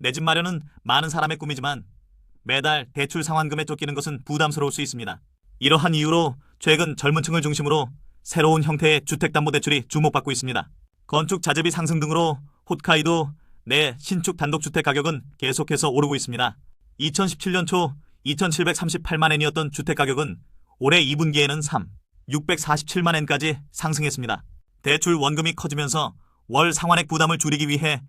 내 집 마련은 많은 사람의 꿈이지만 매달 대출 상환금에 쫓기는 것은 부담스러울 수 있습니다. 이러한 이유로 최근 젊은 층을 중심으로 새로운 형태의 주택담보대출이 주목받고 있습니다. 건축 자재비 상승 등으로 홋카이도 내 신축 단독주택 가격은 계속해서 오르고 있습니다. 2017년 초 2,738만 엔이었던 주택 가격은 올해 2분기에는 3, 647만 엔까지 상승했습니다. 대출 원금이 커지면서 월 상환액 부담을 줄이기 위해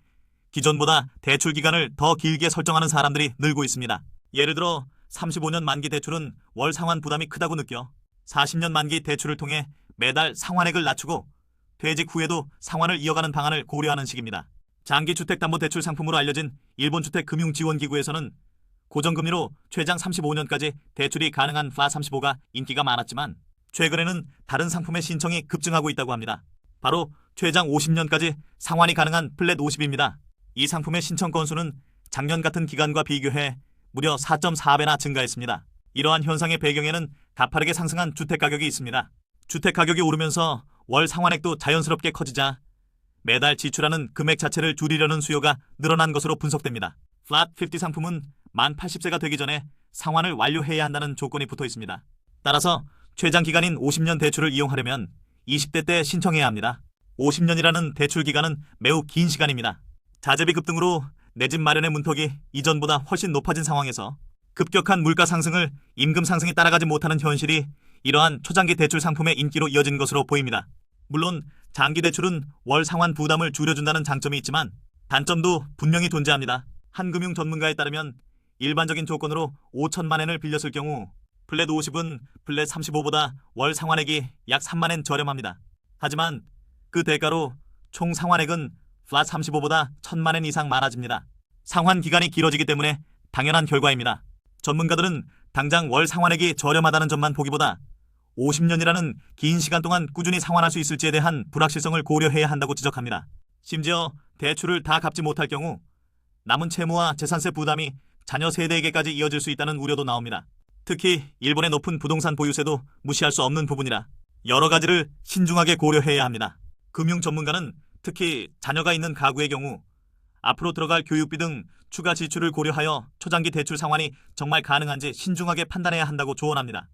기존보다 대출 기간을 더 길게 설정하는 사람들이 늘고 있습니다. 예를 들어 35년 만기 대출은 월 상환 부담이 크다고 느껴 40년 만기 대출을 통해 매달 상환액을 낮추고 퇴직 후에도 상환을 이어가는 방안을 고려하는 식입니다. 장기 주택담보대출 상품으로 알려진 일본 주택금융지원기구에서는 고정금리로 최장 35년까지 대출이 가능한 파35가 인기가 많았지만 최근에는 다른 상품의 신청이 급증하고 있다고 합니다. 바로 최장 50년까지 상환이 가능한 플랫 50입니다. 이 상품의 신청 건수는 작년 같은 기간과 비교해 무려 4.4배나 증가했습니다. 이러한 현상의 배경에는 가파르게 상승한 주택 가격이 있습니다. 주택 가격이 오르면서 월 상환액도 자연스럽게 커지자 매달 지출하는 금액 자체를 줄이려는 수요가 늘어난 것으로 분석됩니다. 플랫 50 상품은 만 80세가 되기 전에 상환을 완료해야 한다는 조건이 붙어 있습니다. 따라서 최장 기간인 50년 대출을 이용하려면 20대 때 신청해야 합니다. 50년이라는 대출 기간은 매우 긴 시간입니다. 자재비 급등으로 내 집 마련의 문턱이 이전보다 훨씬 높아진 상황에서 급격한 물가 상승을 임금 상승이 따라가지 못하는 현실이 이러한 초장기 대출 상품의 인기로 이어진 것으로 보입니다. 물론 장기 대출은 월 상환 부담을 줄여준다는 장점이 있지만 단점도 분명히 존재합니다. 한 금융 전문가에 따르면 일반적인 조건으로 5천만 엔을 빌렸을 경우 플랫 50은 플랫 35보다 월 상환액이 약 3만 엔 저렴합니다. 하지만 그 대가로 총 상환액은 플랫 35보다 1천만 엔 이상 많아집니다. 상환 기간이 길어지기 때문에 당연한 결과입니다. 전문가들은 당장 월 상환액이 저렴하다는 점만 보기보다 50년이라는 긴 시간 동안 꾸준히 상환할 수 있을지에 대한 불확실성을 고려해야 한다고 지적합니다. 심지어 대출을 다 갚지 못할 경우 남은 채무와 재산세 부담이 자녀 세대에게까지 이어질 수 있다는 우려도 나옵니다. 특히 일본의 높은 부동산 보유세도 무시할 수 없는 부분이라 여러 가지를 신중하게 고려해야 합니다. 금융 전문가는 특히 자녀가 있는 가구의 경우 앞으로 들어갈 교육비 등 추가 지출을 고려하여 초장기 대출 상환이 정말 가능한지 신중하게 판단해야 한다고 조언합니다.